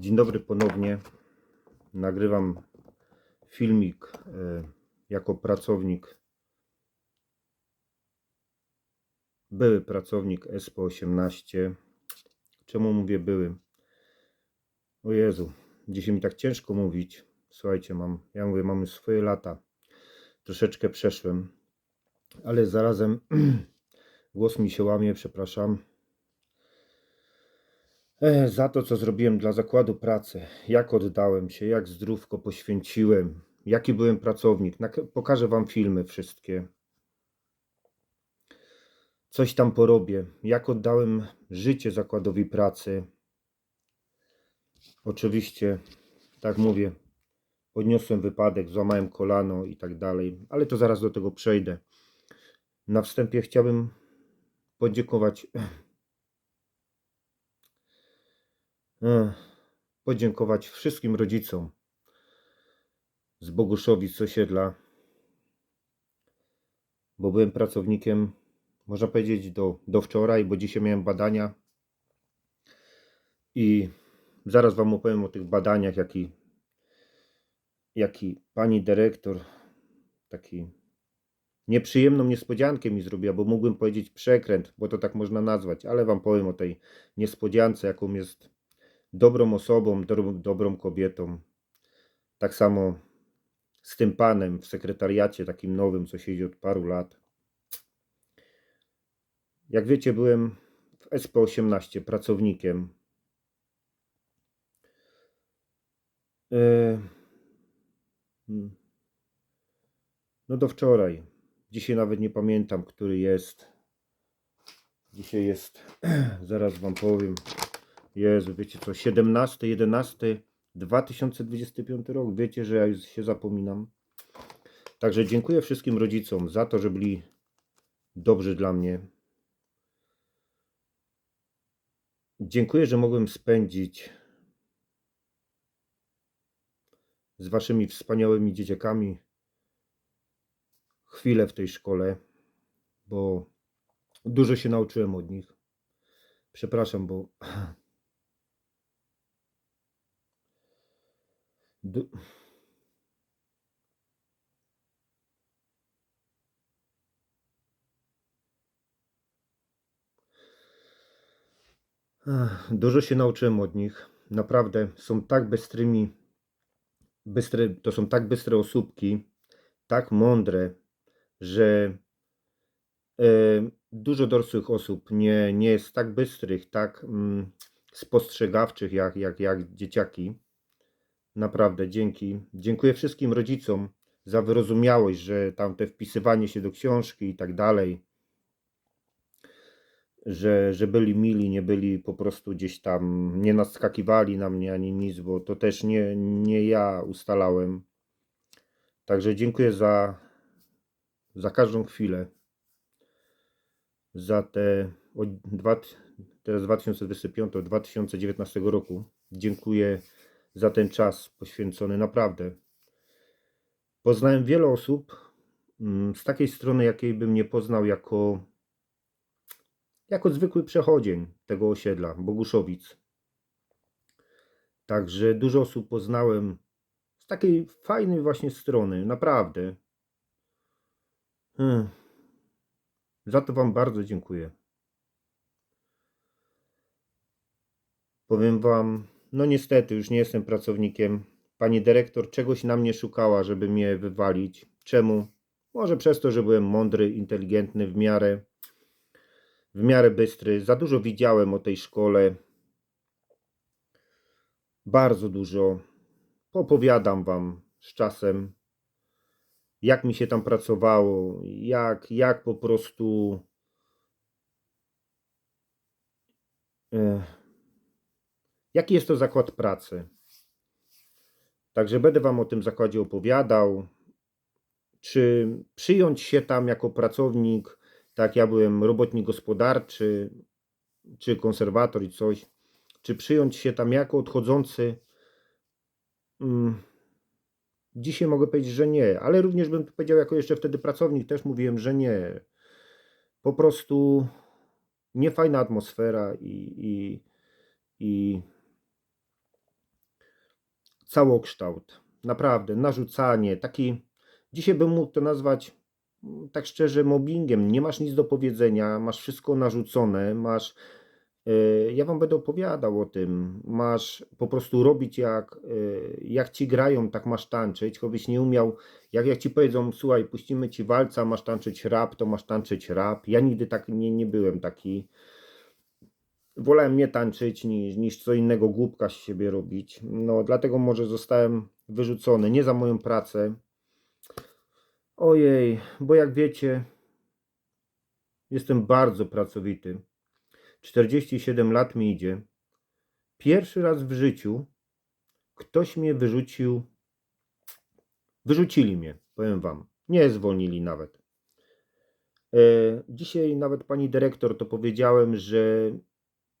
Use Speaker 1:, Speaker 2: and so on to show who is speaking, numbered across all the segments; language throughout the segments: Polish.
Speaker 1: Dzień dobry ponownie. Nagrywam filmik e, jako pracownik, były pracownik SPO 18. Czemu mówię były? O Jezu, dzisiaj mi tak ciężko mówić. Słuchajcie, mam, ja mówię, mamy swoje lata. Troszeczkę przeszłem, ale zarazem głos mi się łamie, przepraszam. E, za to, co zrobiłem dla zakładu pracy, jak oddałem się, jak zdrówko poświęciłem, jaki byłem pracownik. Pokażę Wam filmy wszystkie. Coś tam porobię, jak oddałem życie zakładowi pracy. Oczywiście, tak mówię, odniosłem wypadek, złamałem kolano i tak dalej, ale to zaraz do tego przejdę. Na wstępie chciałbym podziękować Ech, podziękować wszystkim rodzicom z Boguszowic osiedla, bo byłem pracownikiem, można powiedzieć, do, do wczoraj, bo dzisiaj miałem badania i zaraz Wam opowiem o tych badaniach, jaki, jaki pani dyrektor taki nieprzyjemną niespodziankę mi zrobiła, bo mógłbym powiedzieć przekręt, bo to tak można nazwać, ale Wam powiem o tej niespodziance, jaką jest dobrą osobą, dobrą, kobietą. Tak samo z tym panem w sekretariacie takim nowym, co siedzi od paru lat. Jak wiecie, byłem w SP18 pracownikiem. E, hmm. No do wczoraj. Dzisiaj nawet nie pamiętam, który jest. Dzisiaj jest, zaraz wam powiem. Jezu, wiecie co, 17, 11, 2025 rok. Wiecie, że ja już się zapominam. Także dziękuję wszystkim rodzicom za to, że byli dobrzy dla mnie. Dziękuję, że mogłem spędzić z waszymi wspaniałymi dzieciakami chwilę w tej szkole, bo dużo się nauczyłem od nich. Przepraszam, bo Ach, Dużo się nauczyłem od nich. Naprawdę są tak bystrymi, bystre, to są tak bystre osóbki, tak mądre, że e, dużo dorosłych osób nie, nie jest tak bystrych, tak mm, spostrzegawczych jak, jak, jak dzieciaki. Naprawdę, dzięki. Dziękuję wszystkim rodzicom za wyrozumiałość, że tam te wpisywanie się do książki i tak dalej, że, że byli mili, nie byli po prostu gdzieś tam, nie naskakiwali na mnie ani nic, bo to też nie, nie ja ustalałem. Także dziękuję za, za każdą chwilę, za te od dwa, teraz 2025, od 2019 roku. Dziękuję za ten czas poświęcony, naprawdę. Poznałem wiele osób mm, z takiej strony, jakiej bym nie poznał jako, jako zwykły przechodzień tego osiedla, Boguszowic. Także dużo osób poznałem z takiej fajnej właśnie strony, naprawdę. Hmm. Za to Wam bardzo dziękuję. Powiem Wam, no niestety, już nie jestem pracownikiem. Pani dyrektor czegoś na mnie szukała, żeby mnie wywalić. Czemu? Może przez to, że byłem mądry, inteligentny w miarę, w miarę bystry. Za dużo widziałem o tej szkole. Bardzo dużo. Opowiadam Wam z czasem, jak mi się tam pracowało, jak, jak po prostu. Ech, jaki jest to zakład pracy. Także będę Wam o tym zakładzie opowiadał. Czy przyjąć się tam jako pracownik, tak ja byłem robotnik gospodarczy, czy konserwator i coś, czy przyjąć się tam jako odchodzący? Mm, Dzisiaj mogę powiedzieć, że nie, ale również bym powiedział, jako jeszcze wtedy pracownik, też mówiłem, że nie. Po prostu niefajna atmosfera i, i, i całokształt. Naprawdę, narzucanie, taki, dzisiaj bym mógł to nazwać mm, tak szczerze mobbingiem. Nie masz nic do powiedzenia, masz wszystko narzucone, masz, e, ja wam będę opowiadał o tym, masz po prostu robić jak, e, jak ci grają, tak masz tańczyć, choćbyś nie umiał, jak, jak ci powiedzą, słuchaj, puścimy ci walca, masz tańczyć rap, to masz tańczyć rap. Ja nigdy tak nie, nie byłem taki, wolałem nie tańczyć niż, niż co innego głupka z siebie robić. No, dlatego może zostałem wyrzucony, nie za moją pracę. Ojej, bo jak wiecie, jestem bardzo pracowity. 47 lat mi idzie. Pierwszy raz w życiu ktoś mnie wyrzucił. Wyrzucili mnie, powiem wam. Nie zwolnili nawet. E, Dzisiaj nawet pani dyrektor to powiedziałem, że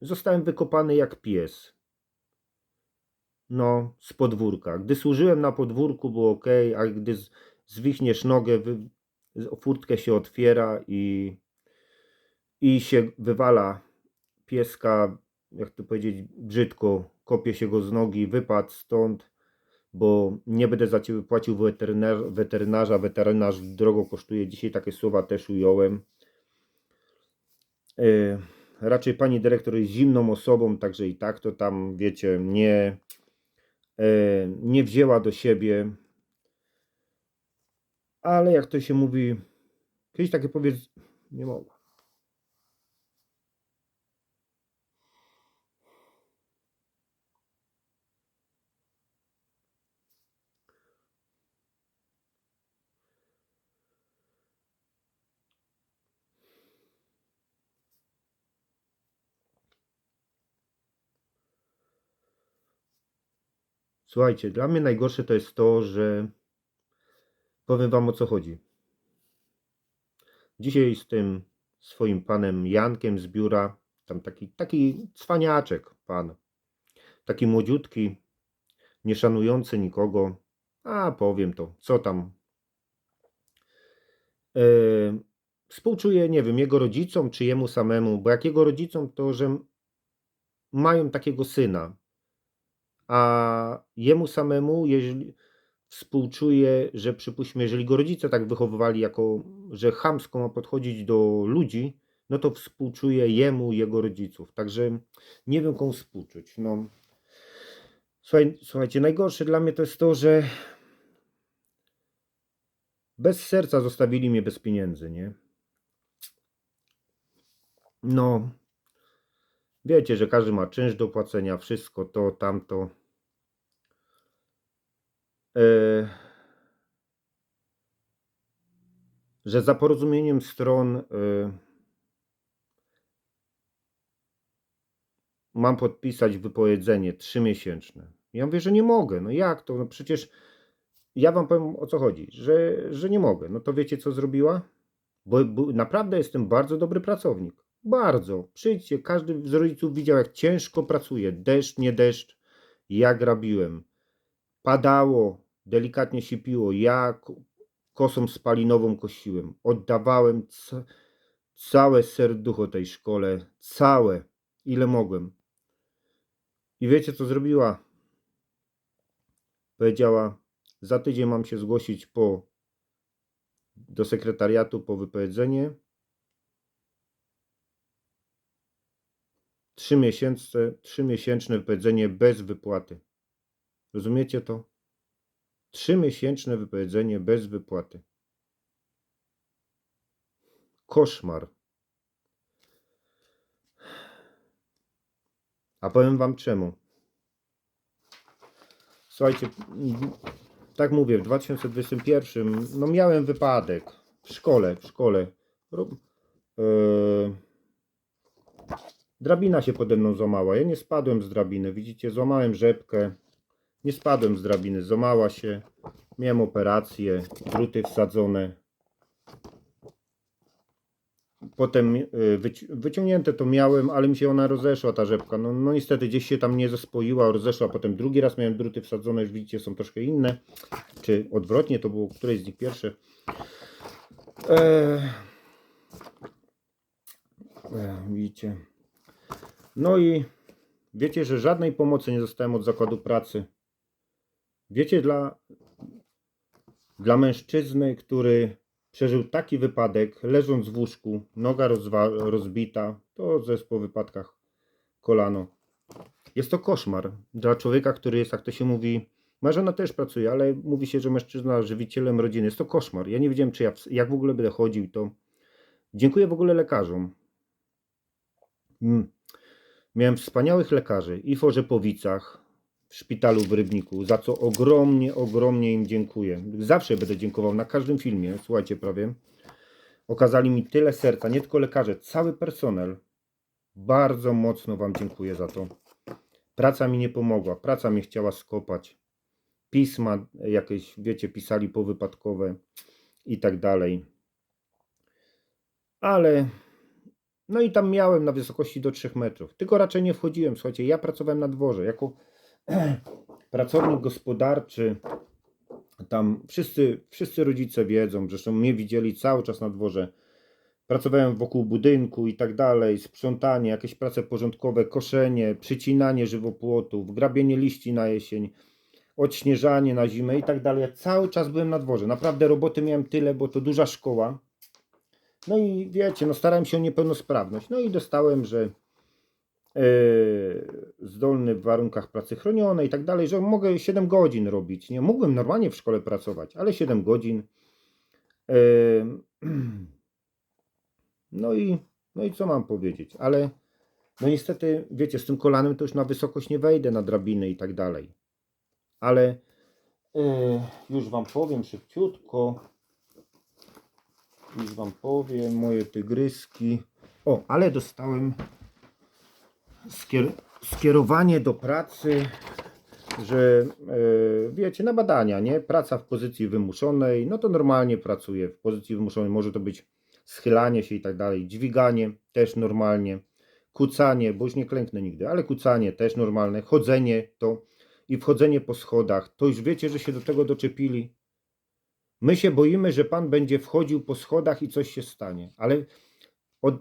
Speaker 1: zostałem wykopany jak pies. No, z podwórka. Gdy służyłem na podwórku, było ok, a gdy zwichniesz nogę, wy, furtkę się otwiera i, i się wywala pieska, jak to powiedzieć, brzydko, kopie się go z nogi, wypadł stąd, bo nie będę za ciebie płacił weterynarza, weterynarza, weterynarz drogo kosztuje. Dzisiaj takie słowa też ująłem. E, raczej pani dyrektor jest zimną osobą, także i tak to tam, wiecie, nie, e, nie wzięła do siebie. Ale jak to się mówi, kiedyś takie powiedz, nie mogła. Słuchajcie, dla mnie najgorsze to jest to, że powiem wam o co chodzi. Dzisiaj z tym swoim panem Jankiem z biura, tam taki, taki cwaniaczek pan, taki młodziutki, nie szanujący nikogo, a powiem to, co tam. E, współczuję, nie wiem, jego rodzicom czy jemu samemu, bo jak jego rodzicom to, że mają takiego syna, a jemu samemu, jeżeli współczuję, że przypuśćmy, jeżeli go rodzice tak wychowywali, jako że chamsko ma podchodzić do ludzi, no to współczuję jemu, jego rodziców. Także nie wiem, komu współczuć. No. Słuchaj, słuchajcie, najgorsze dla mnie to jest to, że bez serca zostawili mnie bez pieniędzy, nie? No, wiecie, że każdy ma czynsz do płacenia, wszystko to, tamto. E, że za porozumieniem stron e, mam podpisać wypowiedzenie trzymiesięczne. Ja mówię, że nie mogę. No jak to? No przecież ja wam powiem o co chodzi, że, że nie mogę. No to wiecie co zrobiła? Bo, bo naprawdę jestem bardzo dobry pracownik. Bardzo. Przyjdźcie, każdy z rodziców widział, jak ciężko pracuję. Deszcz, nie deszcz. Ja grabiłem. Padało, delikatnie sipiło. Ja k- kosą spalinową kosiłem. Oddawałem ca całe serducho tej szkole. Całe. Ile mogłem. I wiecie, co zrobiła? Powiedziała, za tydzień mam się zgłosić po, do sekretariatu po wypowiedzenie. Trzy miesiące, trzymiesięczne wypowiedzenie bez wypłaty. Rozumiecie to? Trzymiesięczne wypowiedzenie bez wypłaty. Koszmar. A powiem wam czemu. Słuchajcie, tak mówię, w 2021 no miałem wypadek w szkole, w szkole. E, drabina się pode mną złamała. Ja nie spadłem z drabiny. Widzicie, złamałem rzepkę. Nie spadłem z drabiny, złamała się. Miałem operację, druty wsadzone. Potem y, wyci- wyciągnięte to miałem, ale mi się ona rozeszła, ta rzepka. No, no niestety gdzieś się tam nie zespoiła, rozeszła. Potem drugi raz miałem druty wsadzone, już widzicie, są troszkę inne. Czy odwrotnie, to było któreś z nich pierwsze. Eee... I widzicie. No i wiecie, że żadnej pomocy nie dostałem od zakładu pracy. Wiecie, dla, dla mężczyzny, który przeżył taki wypadek, leżąc w łóżku, noga rozbita, to zespół po wypadkach kolano. Jest to koszmar dla człowieka, który jest, jak to się mówi, żona też pracuje, ale mówi się, że mężczyzna żywicielem rodziny. Jest to koszmar. Ja nie wiedziałem, czy ja, jak w ogóle będę chodził, to dziękuję w ogóle lekarzom. Mm. Miałem wspaniałych lekarzy i w Orzepowicach, w szpitalu w Rybniku, za co ogromnie, ogromnie im dziękuję. Zawsze będę dziękował na każdym filmie, słuchajcie prawie. Okazali mi tyle serca, nie tylko lekarze, cały personel. Bardzo mocno Wam dziękuję za to. Praca mi nie pomogła, praca mnie chciała skopać. Pisma jakieś, wiecie, pisali powypadkowe i tak dalej. Ale no i tam miałem na wysokości do 3 metrów. Tylko raczej nie wchodziłem. Słuchajcie, ja pracowałem na dworze jako pracownik gospodarczy. Tam wszyscy, wszyscy rodzice wiedzą, zresztą mnie widzieli cały czas na dworze. Pracowałem wokół budynku i tak dalej, sprzątanie, jakieś prace porządkowe, koszenie, przycinanie żywopłotów, grabienie liści na jesień, odśnieżanie na zimę i tak dalej. Cały czas byłem na dworze. Naprawdę roboty miałem tyle, bo to duża szkoła. No i wiecie, no starałem się o niepełnosprawność. No i dostałem, że zdolny w warunkach pracy chronionej i tak dalej, że mogę 7 godzin robić. Nie mógłbym normalnie w szkole pracować, ale 7 godzin. E, no i no i co mam powiedzieć, ale no niestety, wiecie, z tym kolanem to już na wysokość nie wejdę na drabiny i tak dalej. Ale e, już wam powiem szybciutko. Już wam powiem, moje tygryski. O, ale dostałem skier skierowanie do pracy, że e, wiecie, na badania, nie? Praca w pozycji wymuszonej, no to normalnie pracuję w pozycji wymuszonej. Może to być schylanie się i tak dalej, dźwiganie też normalnie, kucanie, bo już nie klęknę nigdy, ale kucanie też normalne, chodzenie to i wchodzenie po schodach, to już wiecie, że się do tego doczepili. My się boimy, że Pan będzie wchodził po schodach i coś się stanie, ale od,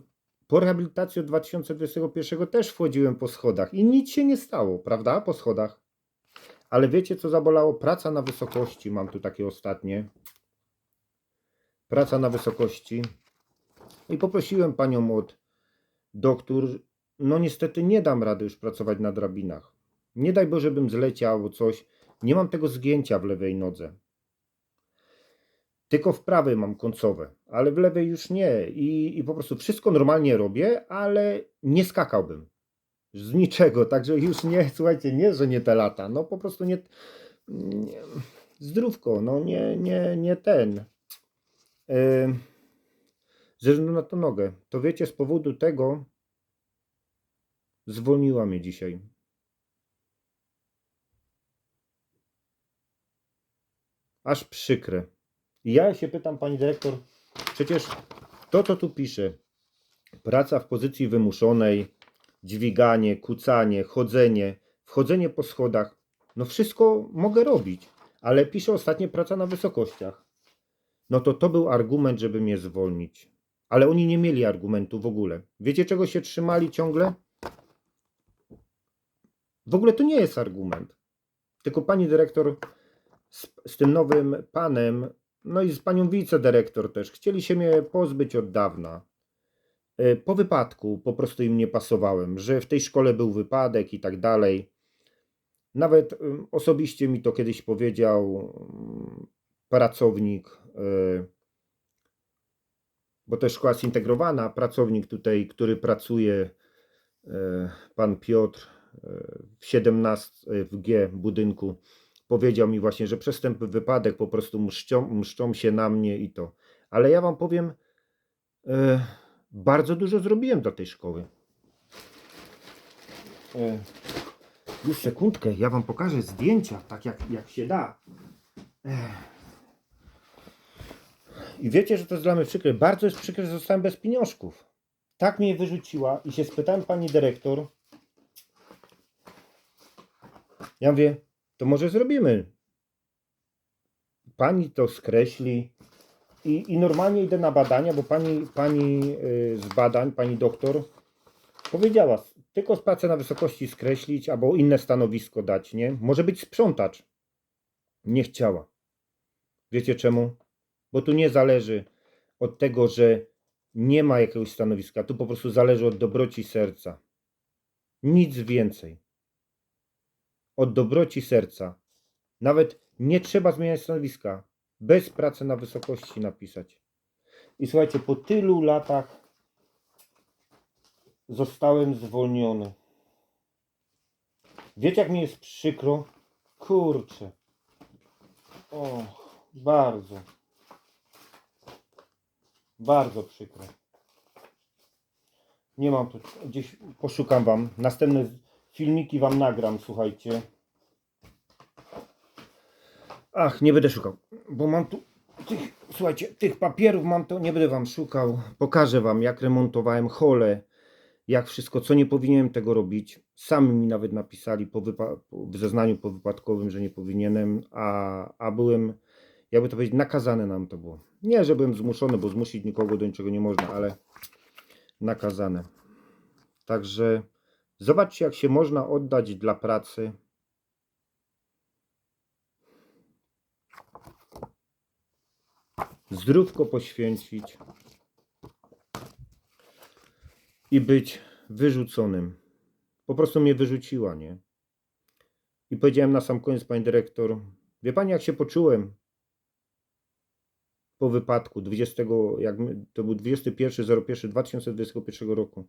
Speaker 1: po rehabilitacji od 2021 też wchodziłem po schodach i nic się nie stało, prawda? Po schodach. Ale wiecie, co zabolało? Praca na wysokości, mam tu takie ostatnie. Praca na wysokości. I poprosiłem panią od doktor, no niestety nie dam rady już pracować na drabinach. Nie daj Boże, bym zleciał coś. Nie mam tego zgięcia w lewej nodze. Tylko w prawej mam końcowe, ale w lewej już nie. I, I po prostu wszystko normalnie robię, ale nie skakałbym. Z niczego. Także już nie, słuchajcie, nie, że nie te lata. No po prostu nie. nie zdrówko, no nie, nie, nie ten. Yy, ze względu na tą nogę. To wiecie, z powodu tego zwolniła mnie dzisiaj. Aż przykre. I ja się pytam, pani dyrektor, przecież to, co tu pisze, praca w pozycji wymuszonej, dźwiganie, kucanie, chodzenie, wchodzenie po schodach, no wszystko mogę robić, ale pisze ostatnio praca na wysokościach. No to to był argument, żeby mnie zwolnić. Ale oni nie mieli argumentu w ogóle. Wiecie, czego się trzymali ciągle? W ogóle to nie jest argument. Tylko pani dyrektor z, z tym nowym panem, no i z panią wicedyrektor też, chcieli się mnie pozbyć od dawna. E, Po wypadku po prostu im nie pasowałem, że w tej szkole był wypadek i tak dalej. Nawet osobiście mi to kiedyś powiedział pracownik, y, bo jest szkoła zintegrowana, pracownik tutaj, który pracuje, y, pan Piotr w 17 y, w G budynku, powiedział mi właśnie, że przez ten wypadek po prostu mszczą, mszczą się na mnie i to. Ale ja wam powiem, y, bardzo dużo zrobiłem dla tej szkoły. Y, już sekundkę, ja wam pokażę zdjęcia, tak jak, jak się da. Ech. I wiecie, że to jest dla mnie przykre. Bardzo jest przykre, że zostałem bez pieniążków. Tak mnie wyrzuciła i się spytałem pani dyrektor. Ja mówię, to może zrobimy. Pani to skreśli i, i normalnie idę na badania, bo pani, pani y, z badań, pani doktor, Powiedziała, tylko pracę na wysokości skreślić albo inne stanowisko dać, nie? Może być sprzątacz. Nie chciała. Wiecie czemu? Bo tu nie zależy od tego, że nie ma jakiegoś stanowiska. Tu po prostu zależy od dobroci serca. Nic więcej. Od dobroci serca. Nawet nie trzeba zmieniać stanowiska. Bez pracy na wysokości napisać. I słuchajcie, po tylu latach zostałem zwolniony. Wiecie, jak mi jest przykro? Kurczę. O, bardzo. Bardzo przykro. Nie mam tu, gdzieś poszukam wam. Następne filmiki wam nagram, słuchajcie. Ach, nie będę szukał, bo mam tu tych, słuchajcie, tych papierów mam to, nie będę wam szukał. Pokażę wam, jak remontowałem hole, jak wszystko, co nie powinienem tego robić. Sami mi nawet napisali po w zeznaniu powypadkowym, że nie powinienem, a, a byłem, jakby to powiedzieć, nakazane nam to było. Nie, że byłem zmuszony, bo zmusić nikogo do niczego nie można, ale nakazane. Także zobaczcie, jak się można oddać dla pracy. Zdrówko poświęcić i być wyrzuconym. Po prostu mnie wyrzuciła, nie? I powiedziałem na sam koniec, pani dyrektor, wie pani, jak się poczułem po wypadku 20, jak to był 21.01.2021 roku.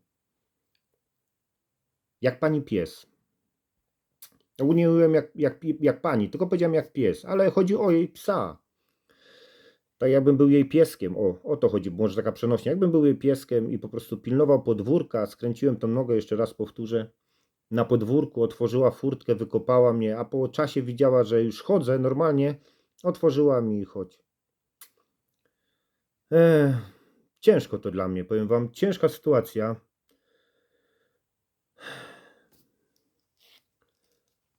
Speaker 1: Jak pani pies. Ogólnie mówiłem jak, jak, jak pani, tylko powiedziałem jak pies, ale chodzi o jej psa. Tak jakbym był jej pieskiem, o, o to chodzi, może taka przenośnia. Jakbym był jej pieskiem i po prostu pilnował podwórka, skręciłem tą nogę, jeszcze raz powtórzę, na podwórku, otworzyła furtkę, wykopała mnie, a po czasie widziała, że już chodzę normalnie, otworzyła mi i chodź. Ech, ciężko to dla mnie, powiem wam, ciężka sytuacja.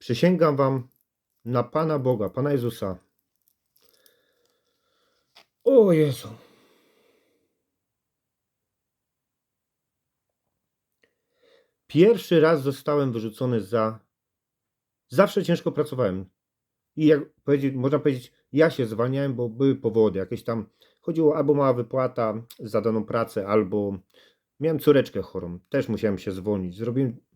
Speaker 1: Przysięgam wam na Pana Boga, Pana Jezusa. O Jezu. Pierwszy raz zostałem wyrzucony za. Zawsze ciężko pracowałem. I jak powiedzieć, można powiedzieć, ja się zwalniałem, bo były powody. Jakieś tam chodziło albo mała wypłata za daną pracę, albo miałem córeczkę chorą. Też musiałem się zwolnić. Zrobiłem.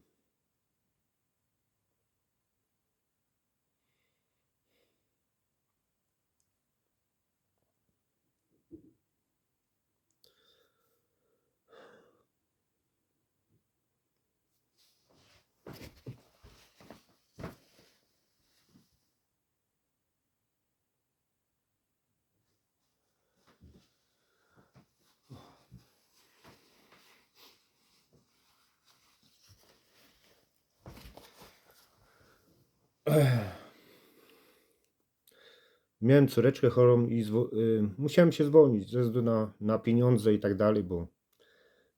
Speaker 1: Miałem córeczkę chorą i y, musiałem się zwolnić ze względu na, na pieniądze i tak dalej, bo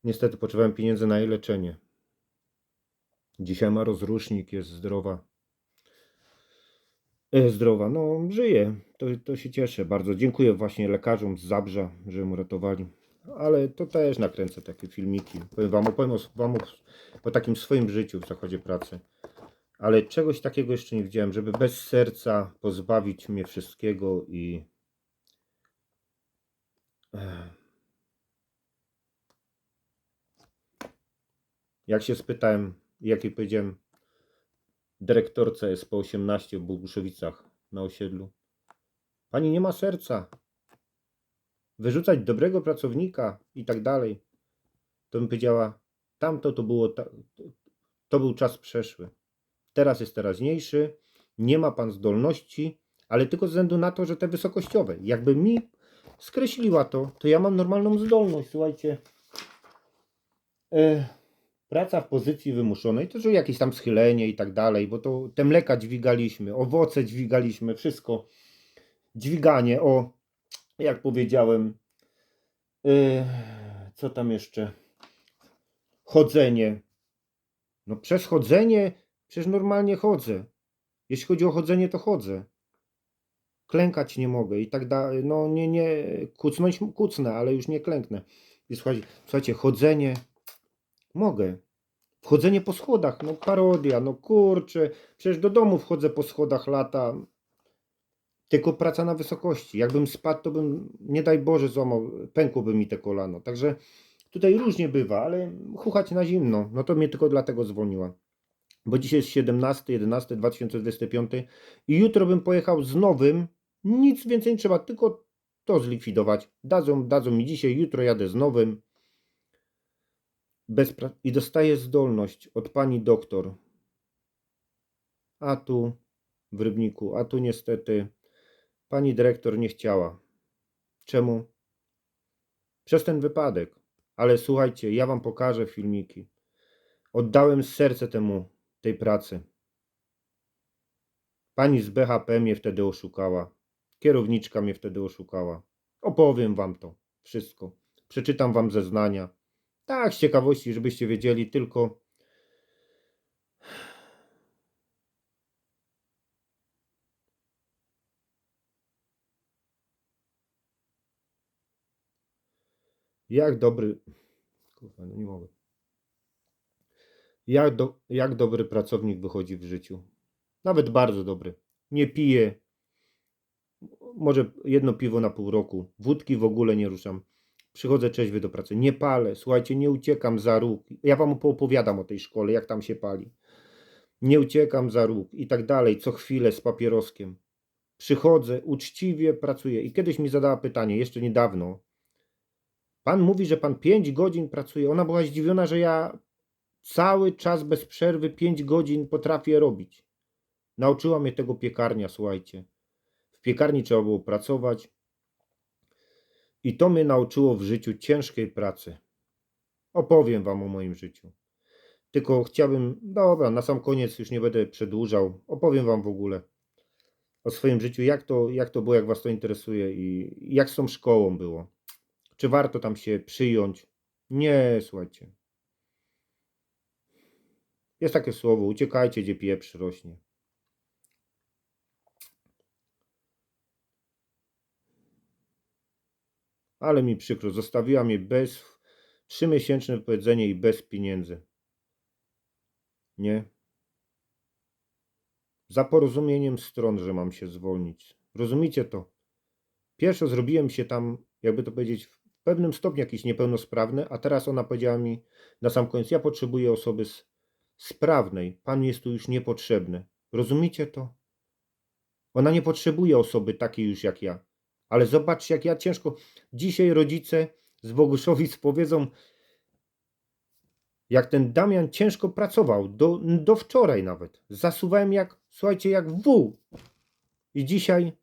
Speaker 1: niestety potrzebowałem pieniędzy na jej leczenie. Dzisiaj ma rozrusznik, jest zdrowa. E, zdrowa, no żyje, to, to się cieszę bardzo. Dziękuję właśnie lekarzom z Zabrza, że mu ratowali. Ale to też nakręcę takie filmiki. Powiem wam, opowiem o, wam o, o takim swoim życiu w zakładzie pracy. Ale czegoś takiego jeszcze nie widziałem, żeby bez serca pozbawić mnie wszystkiego i. Jak się spytałem, jakiej powiedziałem dyrektorce SP18 w Boguszowicach na osiedlu. Pani nie ma serca. Wyrzucać dobrego pracownika i tak dalej. To bym powiedziała, tamto to było, to był czas przeszły. Teraz jest teraźniejszy, nie ma pan zdolności, ale tylko ze względu na to, że te wysokościowe. Jakby mi skreśliła to, to ja mam normalną zdolność, słuchajcie. E, praca w pozycji wymuszonej, to że jakieś tam schylenie i tak dalej, bo to te mleka dźwigaliśmy, owoce dźwigaliśmy, wszystko. Dźwiganie, o, jak powiedziałem, e, co tam jeszcze? Chodzenie. No przez chodzenie, przecież normalnie chodzę. Jeśli chodzi o chodzenie, to chodzę. Klękać nie mogę i tak dalej. No nie, nie, kucnąć kucnę, ale już nie klęknę. I słuchajcie, słuchajcie, chodzenie mogę. Wchodzenie po schodach, no parodia, no kurczę, przecież do domu wchodzę po schodach lata. Tylko praca na wysokości. Jakbym spadł, to bym, nie daj Boże, złamał, pękłoby mi te kolano. Także tutaj różnie bywa, ale chuchać na zimno, no to mnie tylko dlatego zwolniła. Bo dzisiaj jest 17, 11, 2025 i jutro bym pojechał z nowym, nic więcej nie trzeba, tylko to zlikwidować. Dadzą, dadzą mi dzisiaj, jutro jadę z nowym. Bez I dostaję zdolność od pani doktor. A tu w Rybniku, a tu niestety pani dyrektor nie chciała. Czemu? Przez ten wypadek. Ale słuchajcie, ja wam pokażę filmiki. Oddałem serce temu, tej pracy. Pani z BHP mnie wtedy oszukała. Kierowniczka mnie wtedy oszukała. Opowiem wam to wszystko. Przeczytam wam zeznania. Tak, z ciekawości, żebyście wiedzieli, tylko jak dobry. Kurwa, no nie mogę. Jak, do, jak dobry pracownik wychodzi w życiu. Nawet bardzo dobry. Nie pije. Może jedno piwo na pół roku. Wódki w ogóle nie ruszam. Przychodzę trzeźwy do pracy. Nie palę. Słuchajcie, nie uciekam za róg. Ja wam opowiadam o tej szkole, jak tam się pali. Nie uciekam za róg i tak dalej. Co chwilę z papieroskiem. Przychodzę, uczciwie pracuję. I kiedyś mi zadała pytanie, jeszcze niedawno. Pan mówi, że pan 5 godzin pracuje. Ona była zdziwiona, że ja cały czas bez przerwy 5 godzin potrafię robić. Nauczyła mnie tego piekarnia, słuchajcie. W piekarni trzeba było pracować. I to mnie nauczyło w życiu ciężkiej pracy. Opowiem wam o moim życiu. Tylko chciałbym, dobra, na sam koniec już nie będę przedłużał. Opowiem wam w ogóle o swoim życiu, jak to, jak to było, jak was to interesuje i jak z tą szkołą było. Czy warto tam się przyjąć? Nie, słuchajcie. Jest takie słowo, uciekajcie, gdzie pieprz rośnie. Ale mi przykro, zostawiła mnie bez trzymiesięczne wypowiedzenie i bez pieniędzy. Nie. Za porozumieniem stron, że mam się zwolnić. Rozumiecie to? Pierwsze zrobiłem się tam, jakby to powiedzieć, w pewnym stopniu jakiś niepełnosprawny, a teraz ona powiedziała mi na sam koniec, ja potrzebuję osoby s- sprawnej. Pan jest tu już niepotrzebny. Rozumiecie to? Ona nie potrzebuje osoby takiej już jak ja. Ale zobaczcie, jak ja ciężko. Dzisiaj rodzice z Boguszowic powiedzą, jak ten Damian ciężko pracował, do, do wczoraj nawet. Zasuwałem jak, słuchajcie, jak wół. I dzisiaj,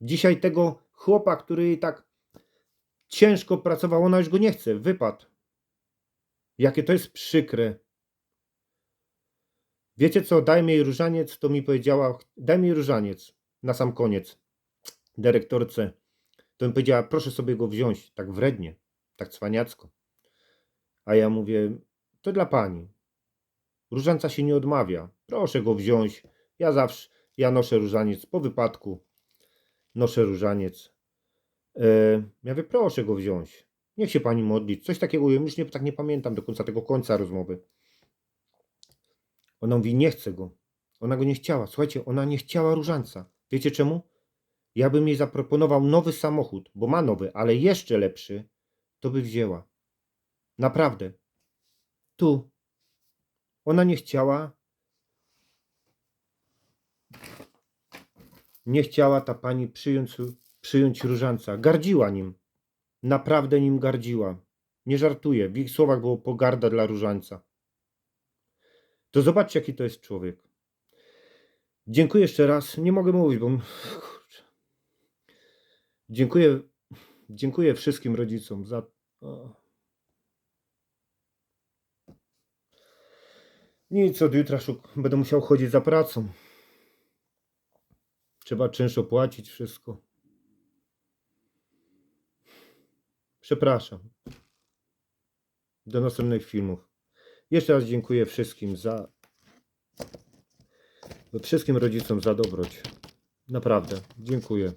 Speaker 1: dzisiaj tego chłopa, który tak ciężko pracował, ona już go nie chce, wypadł. Jakie to jest przykre. Wiecie co, daj mi różaniec, to mi powiedziała, daj mi różaniec na sam koniec dyrektorce. To mi powiedziała, proszę sobie go wziąć, tak wrednie, tak cwaniacko. A ja mówię, to dla pani. Różańca się nie odmawia. Proszę go wziąć. Ja zawsze, ja noszę różaniec po wypadku. Noszę różaniec. E, ja mówię, proszę go wziąć. Niech się pani modli. Coś takiego, już nie, tak nie pamiętam do końca tego końca rozmowy. Ona mówi, nie chcę go. Ona go nie chciała. Słuchajcie, ona nie chciała różańca. Wiecie czemu? Ja bym jej zaproponował nowy samochód, bo ma nowy, ale jeszcze lepszy, to by wzięła. Naprawdę. Tu. Ona nie chciała. Nie chciała ta pani przyjąć, przyjąć różańca. Gardziła nim. Naprawdę nim gardziła. Nie żartuję. W ich słowach było pogarda dla różańca. To zobaczcie, jaki to jest człowiek. Dziękuję jeszcze raz. Nie mogę mówić, bo. Kurczę. Dziękuję. Dziękuję wszystkim rodzicom za. O. Nic, od jutra szuk... będę musiał chodzić za pracą. Trzeba czynsz opłacić wszystko. Przepraszam. Do następnych filmów. Jeszcze raz dziękuję wszystkim za. Wszystkim rodzicom za dobroć. Naprawdę. Dziękuję.